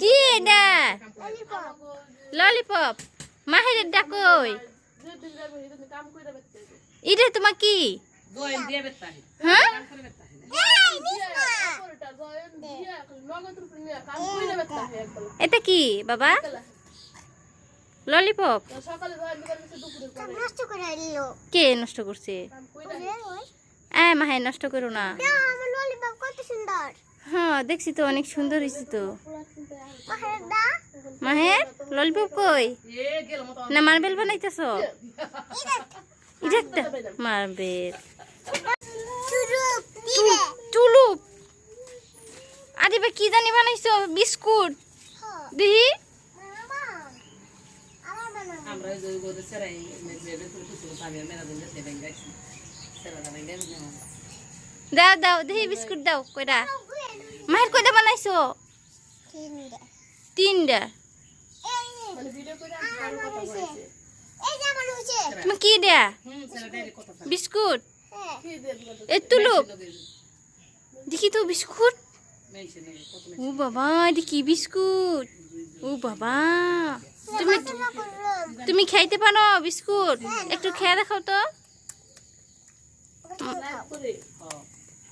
কি এটা ললিপপ মাহিরের ডাকই এটা তোমার কি? হ্যাঁ? এটা কি বাবা? ললিপপ কে নষ্ট করছে? এ মাহে নষ্ট করো না। হ্যাঁ দেখছি তো অনেক সুন্দর হয়েছে তো। মাহের ললিপপ কই? এ গেল মত না মার্বেল। বানাইতেছ এটা মার্বেল টুলুপ আদিবা কি জানি বানাইছো? বিস্কুট। দিহি? আমার যে গোদে সেরাই কিছু পাবে মেরা দিন সেরা দাও দাও দিহি বিস্কুট দাও কয়টা মাহের কয়টা বানাইছো? তিনটা। এই তুমি কি দেয়া? বিস্কুট? হ্যাঁ এ তুলুপ দেখি তো বিস্কুট। ও বাবা কি বিস্কুট? ও বাবা। তুমি তুমি খাইতে পারো বিস্কুট? একটু খেয়ে দেখাও তো।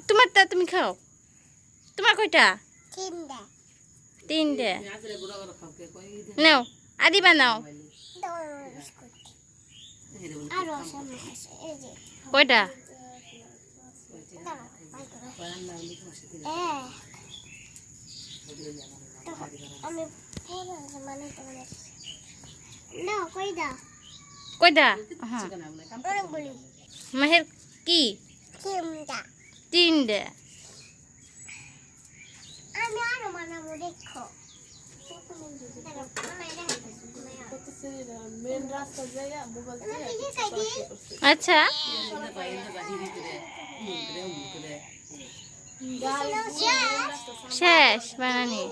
তোমারটা তুমি খাও। তোমার কয়টা? তিনটা। নাও আদি বানাও। দাও বিস্কুট আরও সামনে আছে এই যে কয়টা? কয়টা? হ্যাঁ। মাহের কি? তিনটা। তিনটে। আচ্ছা। শেষ, বানানি।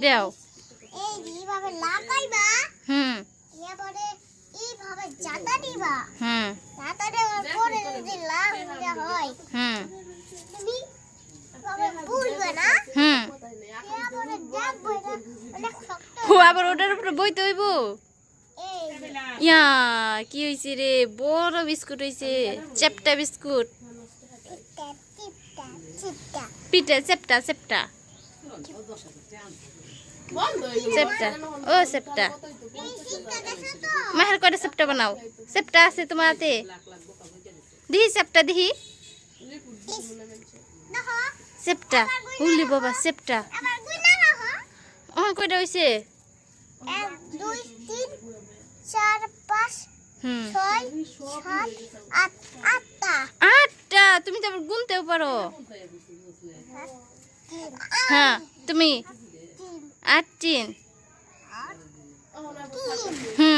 দাও। এই এইভাবে লাগাইবা হুম। এবারে এইভাবে জাতা হুম। জাতা দেওয়ার পরে হয় হুম। না হুম এবারে দেখব এটা অনেক শক্ত ও আবার ওটার উপরে বইতে হইব? ইয়া কি হয়েছে রে? বড় বিস্কুট হয়েছে চেপটা বিস্কুট। পিঠা চেপটা চেপটা চেপটা ও চেপটা মাহের কয়টা চেপটা বানাও? চেপটা আছে তোমার হাতে? দিহি চেপটা দিহি। চেপটা উলি বাবা চেপটা ও কয়টা হয়েছে এক দুই তিন চার পাঁচ ছয় সাত আট আটটা। আটটা? তুমি তো আবার গুনতেও পারো। হ্যাঁ তুমি আট তিন। তিন। হুম।